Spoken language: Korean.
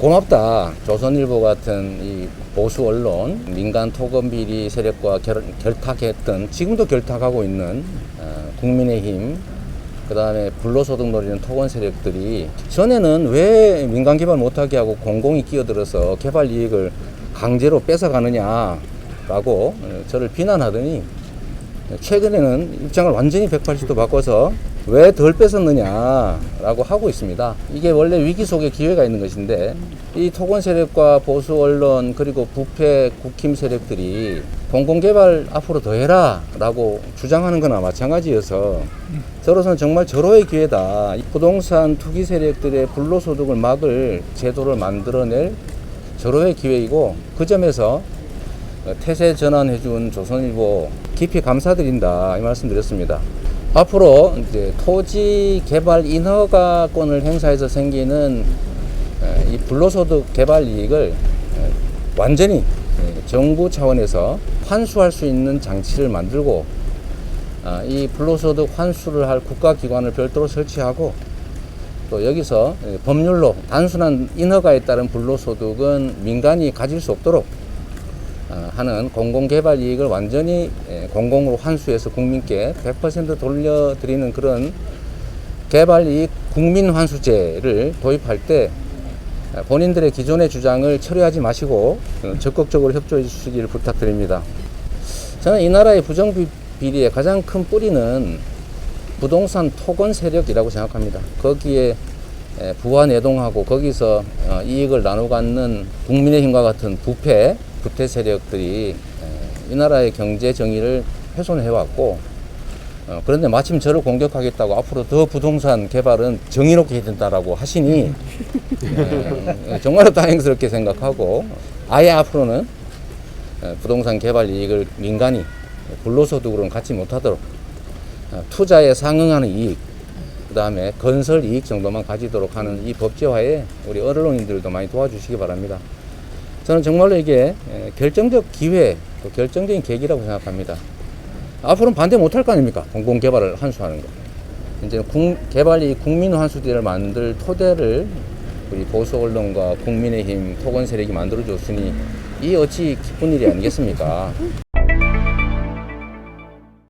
고맙다. 조선일보 같은 이 보수 언론, 민간 토건 비리 세력과 결, 결탁했던, 지금도 결탁하고 있는 어, 국민의힘, 그 다음에 불로소득 노리는 토건 세력들이 전에는 왜 민간 개발 못하게 하고 공공이 끼어들어서 개발 이익을 강제로 뺏어가느냐라고 어, 저를 비난하더니 최근에는 입장을 완전히 180도 바꿔서 왜 덜 뺏었느냐라고 하고 있습니다. 이게 원래 위기 속에 기회가 있는 것인데 이 토건 세력과 보수 언론 그리고 부패 국힘 세력들이 공공개발 앞으로 더 해라라고 주장하는 거나 마찬가지여서 저로서는 정말 절호의 기회다. 이 부동산 투기 세력들의 불로소득을 막을 제도를 만들어낼 절호의 기회이고 그 점에서 태세 전환해준 조선일보 깊이 감사드린다 이 말씀 드렸습니다. 앞으로 이제 토지 개발 인허가권을 행사해서 생기는 에, 이 불로소득 개발 이익을 에, 완전히 에, 정부 차원에서 환수할 수 있는 장치를 만들고 아, 이 불로소득 환수를 할 국가기관을 별도로 설치하고 또 여기서 에, 법률로 단순한 인허가에 따른 불로소득은 민간이 가질 수 없도록 아, 하는 공공개발 이익을 완전히 에, 공공으로 환수해서 국민께 100% 돌려드리는 그런 개발 이익 국민 환수제를 도입할 때 아, 본인들의 기존의 주장을 철회하지 마시고 어, 적극적으로 협조해 주시기를 부탁드립니다. 저는 이 나라의 부정 비- 비리의 가장 큰 뿌리는 부동산 토건 세력이라고 생각합니다. 거기에 에, 부와 내동하고 거기서 어, 이익을 나누고 갖는 국민의힘과 같은 부패, 부패 세력들이 에, 이 나라의 경제 정의를 훼손해 왔고 어, 그런데 마침 저를 공격하겠다고 앞으로 더 부동산 개발은 정의롭게 해야 된다라고 하시니 에, 정말로 다행스럽게 생각하고 아예 앞으로는 에, 부동산 개발 이익을 민간이 불로소득으로는 갖지 못하도록 어, 투자에 상응하는 이익, 그 다음에 건설 이익 정도만 가지도록 하는 이 법제화에 우리 언론인들도 많이 도와주시기 바랍니다. 저는 정말로 이게 에, 결정적 기회, 또 결정적인 계기라고 생각합니다. 앞으로는 반대 못할 거 아닙니까? 공공개발을 환수하는 거. 이제 국, 개발이 국민 환수제를 만들 토대를 우리 보수 언론과 국민의힘 토건 세력이 만들어줬으니 이 어찌 기쁜 일이 아니겠습니까?